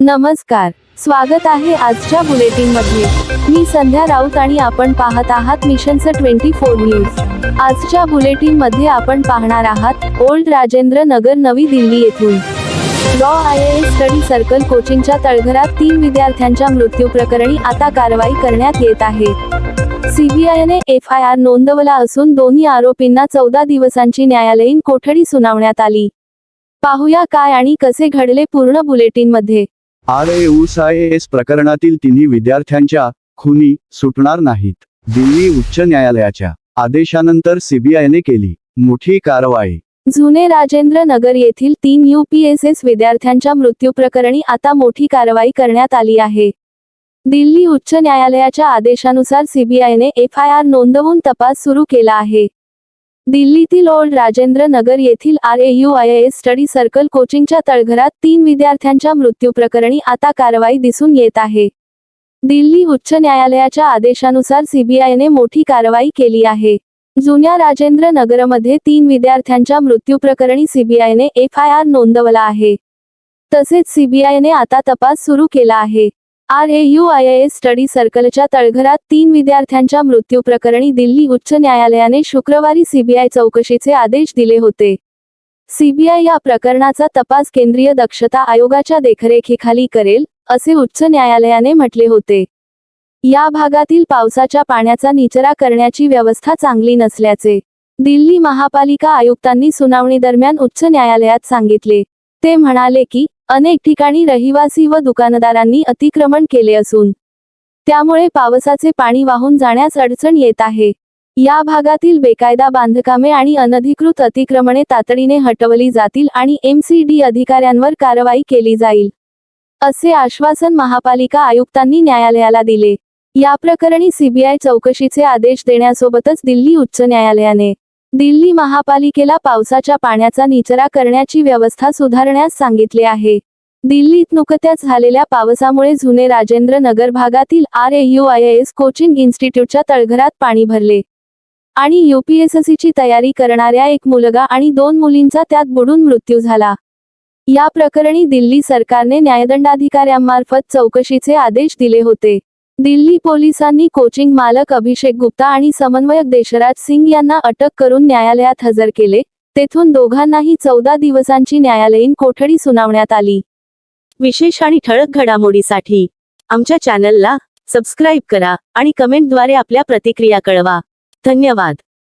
नमस्कार स्वागत आहे आजच्या बुलेटिनमध्ये मी संध्या राऊत आणि आपण पाहत आहात मिशनचं ट्वेंटी फोर न्यूज. आजच्या बुलेटिनमध्ये आपण पाहणार आहात ओल्ड राजेंद्र नगर नवी दिल्ली येथून. लॉ आय एस स्टडी सर्कल कोचिंगच्या तळघरात तीन विद्यार्थ्यांच्या मृत्यू प्रकरणी आता कारवाई करण्यात येत आहे. सीबीआयने एफ आय आर नोंदवला असून दोन्ही आरोपींना चौदा दिवसांची न्यायालयीन कोठडी सुनावण्यात आली. पाहूया काय आणि कसे घडले पूर्ण बुलेटिनमध्ये. आर एस प्रकरणातील तिन्ही विद्यार्थ्यांच्या खुनी सुटणार नाहीत. दिल्ली उच्च न्यायालयाच्या आदेशानंतर सीबीआयने केली मोठी कारवाई. जुने राजेंद्र नगर येथील तीन युपीएसएस विद्यार्थ्यांच्या मृत्यूप्रकरणी आता मोठी कारवाई करण्यात आली आहे. दिल्ली उच्च न्यायालयाच्या आदेशानुसार सीबीआयने एफ आय आर नोंदवून तपास सुरू केला आहे. दिल्लीतील ओल्ड राजेंद्र नगर येथील R A U I S study circle कोचिंगच्या तळघरात तीन विद्यार्थ्यांच्या मृत्यूप्रकरणी आता कारवाई दिसून येत आहे. दिल्ली उच्च न्यायालयाच्या आदेशानुसार सीबीआयने मोठी कारवाई केली आहे. जुन्या राजेंद्र नगरमध्ये तीन विद्यार्थ्यांच्या मृत्यूप्रकरणी सीबीआयने एफ आय आर नोंदवला आहे. तसेच सीबीआयने आता तपास सुरू केला आहे. R A U I S study सर्कलच्या तळघरात तीन विद्यार्थ्यांच्या मृत्यू प्रकरणी दिल्ली उच्च न्यायालयाने शुक्रवारी सीबीआय चौकशीचे आदेश दिले होते. सीबीआय या प्रकरणाचा तपास केंद्रीय दक्षता आयोगाच्या देखरेखीखाली करेल असे उच्च न्यायालयाने म्हटले होते. या भागातील पावसाच्या पाण्याचा निचरा करण्याची व्यवस्था चांगली नसल्याचे दिल्ली महापालिका आयुक्तांनी सुनावणीदरम्यान उच्च न्यायालयात सांगितले. ते म्हणाले की अनेक ठिकाणी रहिवासी व दुकानदारांनी अतिक्रमण केले असून त्यामुळे पावसाचे पाणी वाहून जाण्यास अडचण येत आहे. या भागातील बेकायदा बांधकामे आणि अनधिकृत अतिक्रमणे तातडीने हटवली जातील आणि एमसीडी अधिकाऱ्यांवर कारवाई केली जाईल असे आश्वासन महापालिका आयुक्तांनी न्यायालयाला दिले. या प्रकरणी सीबीआय चौकशीचे आदेश देण्यासोबतच दिल्ली उच्च न्यायालयाने दिल्ली महापालिकेला पावसाच्या पाण्याचा निचरा करण्याची व्यवस्था सुधारण्यास सांगितले आहे. दिल्लीत नुकत्याच झालेल्या पावसामुळे जुने राजेंद्र नगर भागातील आर आय एस कोचिंग इन्स्टिट्यूटच्या तळघरात पाणी भरले. आणि युपीएससीची तयारी करणाऱ्या एक मुलगा आणि दोन मुलींचा त्यात बुडून मृत्यू झाला. या प्रकरणी दिल्ली सरकारने न्यायदंडाधिकाऱ्यांमार्फत चौकशीचे आदेश दिले होते. दिल्ली पोलिसांनी कोचिंग मालक अभिषेक गुप्ता आणि समन्वयक देशराज सिंग यांना अटक करून न्यायालयात हजर केले. तेथून दोघांनाही चौदा दिवसांची न्यायालयीन कोठडी सुनावण्यात आली. विशेष आणि ठळक घडामोडीसाठी आमच्या चॅनलला सबस्क्राईब करा आणि कमेंटद्वारे आपल्या प्रतिक्रिया कळवा. धन्यवाद.